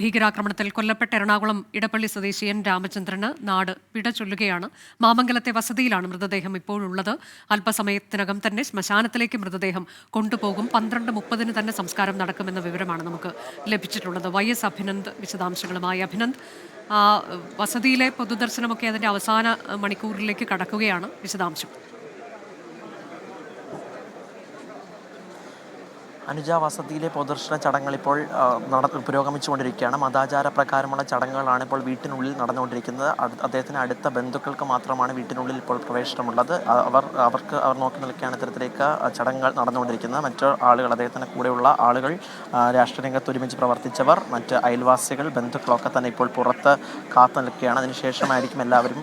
ഭീകരാക്രമണത്തിൽ കൊല്ലപ്പെട്ട എറണാകുളം ഇടപ്പള്ളി സ്വദേശി എൻ രാമചന്ദ്രന് നാട് പിട ചൊല്ലുകയാണ്. മാമംഗലത്തെ വസതിയിലാണ് മൃതദേഹം ഇപ്പോഴുള്ളത്. അല്പസമയത്തിനകം തന്നെ ശ്മശാനത്തിലേക്ക് മൃതദേഹം കൊണ്ടുപോകും. പന്ത്രണ്ട് മുപ്പതിന് തന്നെ സംസ്കാരം നടക്കുമെന്ന വിവരമാണ് നമുക്ക് ലഭിച്ചിട്ടുള്ളത്. വൈ എസ് അഭിനന്ദ് വിശദാംശങ്ങളുമായി അഭിനന്ദ്. വസതിയിലെ പൊതുദർശനമൊക്കെ അതിന്റെ അവസാന മണിക്കൂറിലേക്ക് കടക്കുകയാണ്. വിശദാംശം. അനുജ പ്രദർശന ചടങ്ങുകൾ ഇപ്പോൾ നട പുരോഗമിച്ചുകൊണ്ടിരിക്കുകയാണ്. മതാചാര പ്രകാരമുള്ള ചടങ്ങുകളാണ് ഇപ്പോൾ വീട്ടിനുള്ളിൽ നടന്നുകൊണ്ടിരിക്കുന്നത്. അദ്ദേഹത്തിന് അടുത്ത ബന്ധുക്കൾക്ക് മാത്രമാണ് വീട്ടിനുള്ളിൽ ഇപ്പോൾ പ്രവേശനമുള്ളത്. അവർ അവർക്ക് അവർ നോക്കി നിൽക്കുകയാണ് ഇത്തരത്തിലേക്ക് ചടങ്ങുകൾ നടന്നുകൊണ്ടിരിക്കുന്നത്. മറ്റു ആളുകൾ അദ്ദേഹത്തിന്റെ കൂടെയുള്ള ആളുകൾ രാഷ്ട്രീയരംഗത്ത് ഒരുമിച്ച് പ്രവർത്തിച്ചവർ മറ്റ് അയൽവാസികൾ ബന്ധുക്കളൊക്കെ തന്നെ ഇപ്പോൾ പുറത്ത് കാത്തു നിൽക്കുകയാണ്. അതിനുശേഷമായിരിക്കും എല്ലാവരും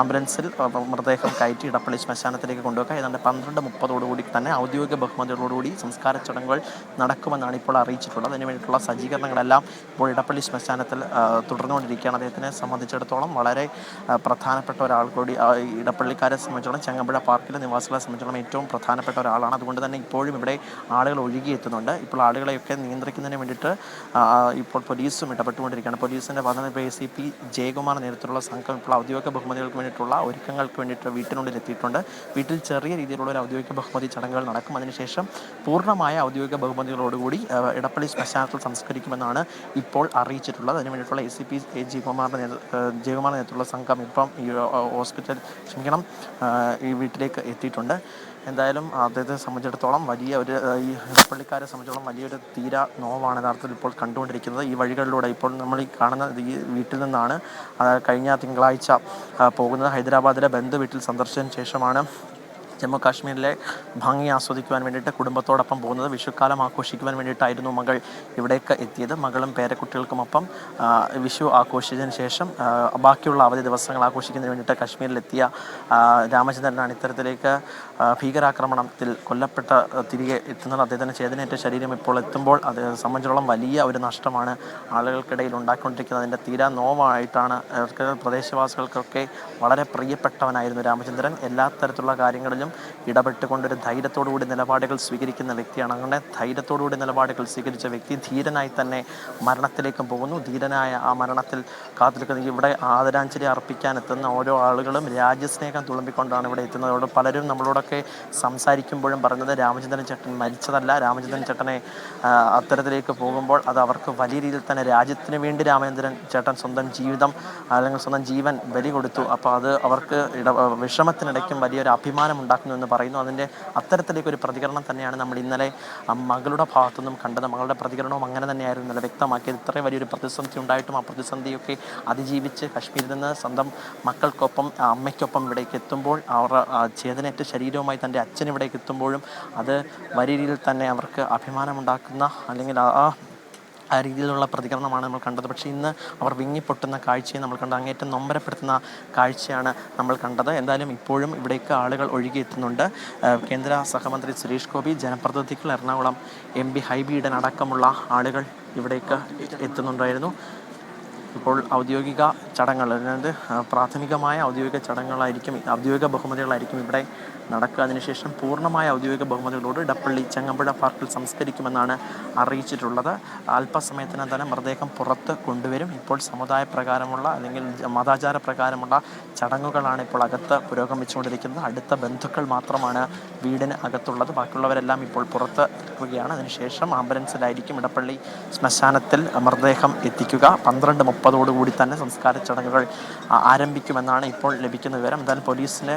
ആംബുലൻസിൽ മൃതദേഹം കയറ്റി ഇടപ്പള്ളി ശ്മശാനത്തിലേക്ക് കൊണ്ടുപോകുക ഏതാണ്ട് പന്ത്രണ്ട് മുപ്പതോടുകൂടി തന്നെ ഔദ്യോഗിക ബഹുമതികളോടുകൂടി സംസ്കാര ചടങ്ങുകൾ നടക്കുമെന്നാണ് ഇപ്പോൾ അറിയിച്ചിട്ടുള്ളത്. അതിന് വേണ്ടിയിട്ടുള്ള സജ്ജീകരണങ്ങളെല്ലാം ഇപ്പോൾ ഇടപ്പള്ളി ശ്മശാനത്തിൽ തുടർന്നുകൊണ്ടിരിക്കുകയാണ്. അദ്ദേഹത്തിനെ സംബന്ധിച്ചിടത്തോളം വളരെ പ്രധാനപ്പെട്ട ഒരാൾ കൂടി ഇടപ്പള്ളിക്കാരെ സംബന്ധിച്ചിടത്തോളം ചെങ്ങമ്പുഴ പാർക്കിലെ നിവാസികളെ സംബന്ധിച്ചിടത്തോളം ഏറ്റവും പ്രധാനപ്പെട്ട ഒരാളാണ്. അതുകൊണ്ട് തന്നെ ഇപ്പോഴും ഇവിടെ ആളുകൾ ഒഴുകിയെത്തുന്നുണ്ട്. ഇപ്പോൾ ആളുകളെയൊക്കെ നിയന്ത്രിക്കുന്നതിന് വേണ്ടിയിട്ട് ഇപ്പോൾ പോലീസും ഇടപെട്ടുകൊണ്ടിരിക്കുകയാണ്. പോലീസിന്റെ ഇപ്പോൾ എ സി പി ജയകുമാർ നേതൃത്വത്തിലുള്ള സംഘം ഇപ്പോൾ ഔദ്യോഗിക ബഹുമതികൾക്ക് വേണ്ടിയിട്ടുള്ള ഒരുക്കങ്ങൾക്ക് വേണ്ടിയിട്ട് വീട്ടിനുള്ളിൽ എത്തിയിട്ടുണ്ട്. വീട്ടിൽ ചെറിയ രീതിയിലുള്ള ഒരു ഔദ്യോഗിക ബഹുമതി ചടങ്ങുകൾ നടക്കും. അതിനുശേഷം പൂർണമായ ഔദ്യോഗിക ബഹുമതികളോടുകൂടി ഇടപ്പള്ളി ശ്മശാനത്തിൽ സംസ്കരിക്കുമെന്നാണ് ഇപ്പോൾ അറിയിച്ചിട്ടുള്ളത്. അതിന് വേണ്ടിയിട്ടുള്ള എ സി പി എ ജയകുമാറിന്റെ ജയകുമാറിന്റെ നേതൃത്വത്തിലുള്ള സംഘം ഇപ്പം ഈ ഹോസ്പിറ്റൽ ക്ഷമിക്കണം ഈ വീട്ടിലേക്ക് എത്തിയിട്ടുണ്ട്. എന്തായാലും അദ്ദേഹത്തെ സംബന്ധിച്ചിടത്തോളം വലിയ ഒരു ഈ ഇടപ്പള്ളിക്കാരെ സംബന്ധിച്ചിടത്തോളം വലിയൊരു തീര നോവാണ് യഥാർത്ഥത്തിൽ ഇപ്പോൾ കണ്ടുകൊണ്ടിരിക്കുന്നത്. ഈ വഴികളിലൂടെ ഇപ്പോൾ നമ്മൾ ഈ കാണുന്ന ഈ വീട്ടിൽ നിന്നാണ് കഴിഞ്ഞ തിങ്കളാഴ്ച പോകുന്നത്. ഹൈദരാബാദിലെ ബന്ധു വീട്ടിൽ സന്ദർശിച്ചതിന് ശേഷമാണ് ജമ്മു കാശ്മീരിലെ ഭംഗി ആസ്വദിക്കുവാൻ വേണ്ടിയിട്ട് കുടുംബത്തോടൊപ്പം പോകുന്നത് വിഷുക്കാലം ആഘോഷിക്കുവാൻ വേണ്ടിയിട്ടായിരുന്നു മകൾ ഇവിടേക്ക് എത്തിയത്. മകളും പേരക്കുട്ടികൾക്കുമൊപ്പം വിഷു ആഘോഷിച്ചതിന് ശേഷം ബാക്കിയുള്ള അവധി ദിവസങ്ങൾ ആഘോഷിക്കുന്നതിന് വേണ്ടിയിട്ട് കാശ്മീരിലെത്തിയ രാമചന്ദ്രനാണ് ഇത്തരത്തിലേക്ക് ഭീകരാക്രമണത്തിൽ കൊല്ലപ്പെട്ട തിരികെ എത്തുന്നത് അദ്ദേഹത്തിന് ചേതനേറ്റ ശരീരം ഇപ്പോൾ എത്തുമ്പോൾ അത് സംബന്ധിച്ചോളം വലിയ ഒരു നഷ്ടമാണ് ആളുകൾക്കിടയിൽ ഉണ്ടാക്കിക്കൊണ്ടിരിക്കുന്നത് അതിന്റെ തീരാ നോവായിട്ടാണ് പ്രദേശവാസികൾക്കൊക്കെ വളരെ പ്രിയപ്പെട്ടവനായിരുന്നു രാമചന്ദ്രൻ. എല്ലാ തരത്തിലുള്ള കാര്യങ്ങളിലും ഇടപെട്ടുകൊണ്ടൊരു ധൈര്യത്തോടുകൂടി നിലപാടുകൾ സ്വീകരിക്കുന്ന വ്യക്തിയാണ്. അങ്ങനെ ധൈര്യത്തോടുകൂടി നിലപാടുകൾ സ്വീകരിച്ച വ്യക്തി ധീരനായി തന്നെ മരണത്തിലേക്കും പോകുന്നു. ധീരനായ ആ മരണത്തിൽ കാത്തിരിക്കുന്ന ഇവിടെ ആദരാഞ്ജലി അർപ്പിക്കാൻ എത്തുന്ന ഓരോ ആളുകളും രാജ്യസ്നേഹം തുളുമ്പിക്കൊണ്ടാണ് ഇവിടെ എത്തുന്നത്. അവിടെ പലരും നമ്മളോടൊക്കെ സംസാരിക്കുമ്പോഴും പറഞ്ഞത് രാമചന്ദ്രൻ ചേട്ടൻ മരിച്ചതല്ല. രാമചന്ദ്രൻ ചേട്ടനെ അത്തരത്തിലേക്ക് പോകുമ്പോൾ അത് അവർക്ക് വലിയ രീതിയിൽ തന്നെ രാജ്യത്തിന് വേണ്ടി രാമചന്ദ്രൻ ചേട്ടൻ സ്വന്തം ജീവിതം അല്ലെങ്കിൽ സ്വന്തം ജീവൻ ബലി കൊടുത്തു അപ്പോൾ അത് അവർക്ക് ഇട വിഷമത്തിനിടയ്ക്കും വലിയൊരു അഭിമാനം ഉണ്ടാക്കുന്നു എന്ന് പറയുന്നു. അതിന്റെ അത്തരത്തിലേക്ക് ഒരു പ്രതികരണം തന്നെയാണ് നമ്മൾ ഇന്നലെ മകളുടെ ഭാഗത്തുനിന്നും കണ്ടത്. മകളുടെ പ്രതികരണവും അങ്ങനെ തന്നെയായിരുന്നു ഇന്നലെ വ്യക്തമാക്കിയത്. ഇത്രയും വലിയൊരു പ്രതിസന്ധി ഉണ്ടായിട്ടും ആ പ്രതിസന്ധിയൊക്കെ അതിജീവിച്ച് കശ്മീരിൽ നിന്ന് സ്വന്തം മക്കൾക്കൊപ്പം അമ്മയ്ക്കൊപ്പം ഇവിടേക്ക് എത്തുമ്പോൾ അവർ ചേതനേറ്റ ശരീരവുമായി തന്റെ അച്ഛൻ ഇവിടേക്ക് എത്തുമ്പോഴും അത് വലിയ രീതിയിൽ തന്നെ അവർക്ക് അഭിമാനമുണ്ടാക്കുന്ന അല്ലെങ്കിൽ ആ ആ രീതിയിലുള്ള പ്രതികരണമാണ് നമ്മൾ കണ്ടത്. പക്ഷേ ഇന്ന് അവർ വിങ്ങിപ്പൊട്ടുന്ന കാഴ്ചയെ നമ്മൾ കണ്ടത് അങ്ങേറ്റം നൊമ്പരപ്പെടുത്തുന്ന കാഴ്ചയാണ് നമ്മൾ കണ്ടത്. എന്തായാലും ഇപ്പോഴും ഇവിടേക്ക് ആളുകൾ ഒഴുകിയെത്തുന്നുണ്ട്. കേന്ദ്ര സഹമന്ത്രി സുരേഷ് ഗോപി ജനപ്രതിനിധികൾ എറണാകുളം എം പി ഹൈബിയുടെ അടക്കമുള്ള ആളുകൾ ഇവിടേക്ക് എത്തുന്നുണ്ടായിരുന്നു. ഇപ്പോൾ ഔദ്യോഗിക ചടങ്ങുകൾ. അതായത് പ്രാഥമികമായ ഔദ്യോഗിക ചടങ്ങുകളായിരിക്കും ഔദ്യോഗിക ബഹുമതികളായിരിക്കും ഇവിടെ നടക്കുക. അതിനുശേഷം പൂർണമായ ഔദ്യോഗിക ബഹുമതികളോട് ഇടപ്പള്ളി ചെങ്ങമ്പുഴ പാർക്കിൽ സംസ്കരിക്കുമെന്നാണ് അറിയിച്ചിട്ടുള്ളത്. അല്പസമയത്തിനകം തന്നെ മൃതദേഹം പുറത്ത് കൊണ്ടുവരും. ഇപ്പോൾ സമുദായ പ്രകാരമുള്ള അല്ലെങ്കിൽ മതാചാര പ്രകാരമുള്ള ചടങ്ങുകളാണ് ഇപ്പോൾ അകത്ത് പുരോഗമിച്ചുകൊണ്ടിരിക്കുന്നത് അടുത്ത ബന്ധുക്കൾ മാത്രമാണ് വീടിന് അകത്തുള്ളത്. ബാക്കിയുള്ളവരെല്ലാം ഇപ്പോൾ പുറത്ത് നിൽക്കുകയാണ് അതിനുശേഷം ആംബുലൻസിലായിരിക്കും ഇടപ്പള്ളി ശ്മശാനത്തിൽ മൃതദേഹം എത്തിക്കുക. പന്ത്രണ്ട് മുപ്പതോടുകൂടി തന്നെ സംസ്കാര ചടങ്ങുകൾ ആരംഭിക്കുമെന്നാണ് ഇപ്പോൾ ലഭിക്കുന്ന വിവരം. എന്തായാലും പോലീസിന്റെ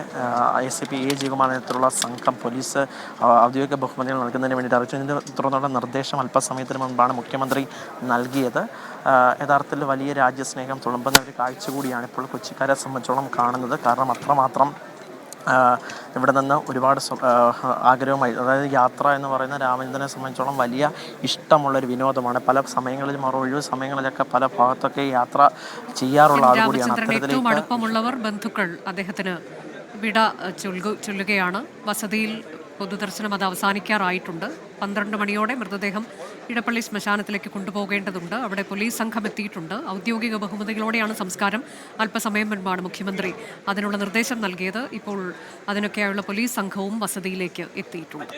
എസ് സി പി എ ജികുമാർ നേതൃത്വത്തിലുള്ള സംഘം പോലീസ് ഔദ്യോഗിക ബഹുമതികൾ നൽകുന്നതിന് വേണ്ടി അറിയിച്ചു. ഇതിനെ തുടർന്നുള്ള നിർദ്ദേശം അല്പസമയത്തിന് മുൻപാണ് മുഖ്യമന്ത്രി നൽകിയത്. യഥാർത്ഥത്തിൽ വലിയ രാജ്യസ്നേഹം തുളുമ്പുന്ന ഒരു കാഴ്ച കൂടിയാണ് ഇപ്പോൾ കൊച്ചിക്കാരെ സംബന്ധിച്ചോളം കാണുന്നത്. കാരണം അത്രമാത്രം ഇവിടെ നിന്ന് ഒരുപാട് ആഗ്രഹമായി. അതായത് യാത്ര എന്ന് പറയുന്ന രാമചന്ദ്രനെ സംബന്ധിച്ചോളം വലിയ ഇഷ്ടമുള്ളൊരു വിനോദമാണ്. പല സമയങ്ങളിലും അവർ ഒഴിവ് സമയങ്ങളിലൊക്കെ പല ഭാഗത്തൊക്കെ യാത്ര ചെയ്യാറുള്ള ആൾ കൂടിയാണ്. ഏറ്റവും അത്തരത്തിലേക്ക് അടുപ്പമുള്ളവർ ബന്ധുക്കൾ. അദ്ദേഹത്തിന് വിട ചൊല്ലുകയാണ്. വസതിയിൽ പൊതുദർശനം അത് അവസാനിക്കാറായിട്ടുണ്ട്. പന്ത്രണ്ട് മണിയോടെ മൃതദേഹം ഇടപ്പള്ളി ശ്മശാനത്തിലേക്ക് കൊണ്ടുപോകേണ്ടതുണ്ട്. അവിടെ പോലീസ് സംഘം എത്തിയിട്ടുണ്ട് ഔദ്യോഗിക ബഹുമതികളോടെയാണ് സംസ്കാരം അല്പസമയം മുൻപാണ് മുഖ്യമന്ത്രി അതിനുള്ള നിർദ്ദേശം നൽകിയത്. ഇപ്പോൾ അതിനൊക്കെയായുള്ള പോലീസ് സംഘവും വസതിയിലേക്ക് എത്തിയിട്ടുണ്ട്.